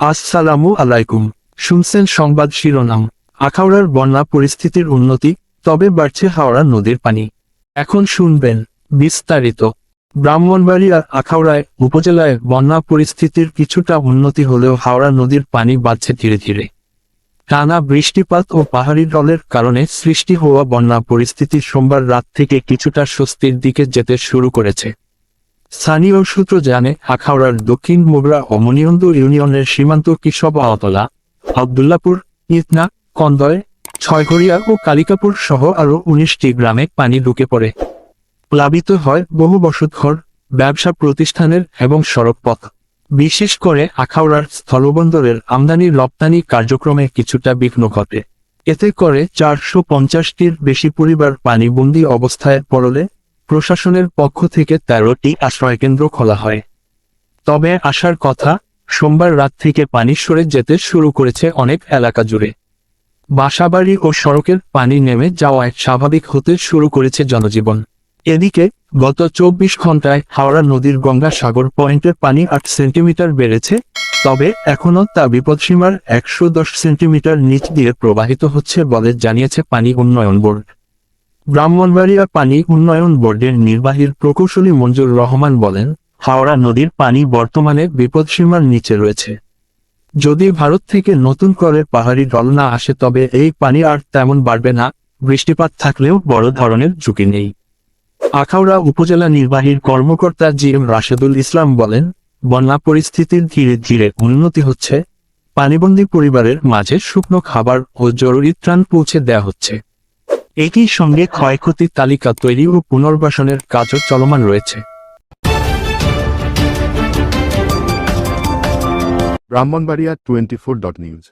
আসসালামু আলাইকুম। শুনছেন সংবাদ শিরোনাম। আখাউড়ার বন্যা পরিস্থিতির উন্নতি, তবে বাড়ছে হাওড়া নদীর পানি। এখন শুনবেন বিস্তারিত। ব্রাহ্মণবাড়িয়া আখাউড়ায়, উপজেলায় বন্যা পরিস্থিতির কিছুটা উন্নতি হলেও হাওড়া নদীর পানি বাড়ছে ধীরে ধীরে। টানা বৃষ্টিপাত ও পাহাড়ি জলের কারণে সৃষ্টি হওয়া বন্যা পরিস্থিতি সোমবার রাত থেকে কিছুটা স্বস্তির দিকে যেতে শুরু করেছে। স্থানীয় সূত্র জানে আখাউড়ার দক্ষিণ মোগরা ও মনিয়ন্দ ইউনিয়নের সীমান্ত কিশব আওতলা আবদুল্লাপুর, ইতনা, কন্দয় ছয়ঘরিয়া ও কালিকাপুর সহ আরও উনিশটি গ্রামে পানি ঢুকে পড়ে। প্লাবিত হয় বহু বসতঘর, ব্যবসা প্রতিষ্ঠানের এবং সড়ক পথ বিশেষ করে আখাউড়ার স্থলবন্দরের আমদানি রপ্তানি কার্যক্রমে কিছুটা বিঘ্ন ঘটে। এতে করে চারশো পঞ্চাশটির বেশি পরিবার পানিবন্দী অবস্থায় পড়লে প্রশাসনের পক্ষ থেকে তেরোটি আশ্রয়কেন্দ্র খোলা হয়। তবে আসার কথা, সোমবার রাত থেকে পানি সরে যেতে শুরু করেছে অনেক এলাকা জুড়ে। বাসাবাড়ি ও সড়কের পানি নেমে যাওয়ায় স্বাভাবিক হতে শুরু করেছে জনজীবন। এদিকে, গত চব্বিশ ঘন্টায় হাওড়া নদীর গঙ্গা সাগর পয়েন্টের পানি আট সেন্টিমিটার বেড়েছে, তবে এখনও তা বিপদসীমার একশো দশ সেন্টিমিটার নিচ দিয়ে প্রবাহিত হচ্ছে বলে জানিয়েছে পানি উন্নয়ন বোর্ড। ব্রাহ্মণবাড়িয়া পানি উন্নয়ন বোর্ডের নির্বাহীর প্রকৌশলী মঞ্জুর রহমান বলেন, হাওড়া নদীর পানি বর্তমানে বিপদসীমার নিচে রয়েছে। যদি ভারত থেকে নতুন করে পাহাড়ি জল না আসে তবে এই পানি আর তেমন বাড়বে না, বৃষ্টিপাত থাকলেও বড় ধরনের ঝুঁকি নেই। আখাউড়া উপজেলা নির্বাহীর কর্মকর্তা জি এম রাশেদুল ইসলাম বলেন, বন্যা পরিস্থিতির ধীরে ধীরে উন্নতি হচ্ছে, পানিবন্দী পরিবারের মাঝে শুকনো খাবার ও জরুরি ত্রাণ পৌঁছে দেয়া হচ্ছে। একই সঙ্গে ক্ষয়ক্ষতির তালিকা তৈরি ও পুনর্বাসনের কাজও চলমান রয়েছে। Brahmanbaria twenty four dot news.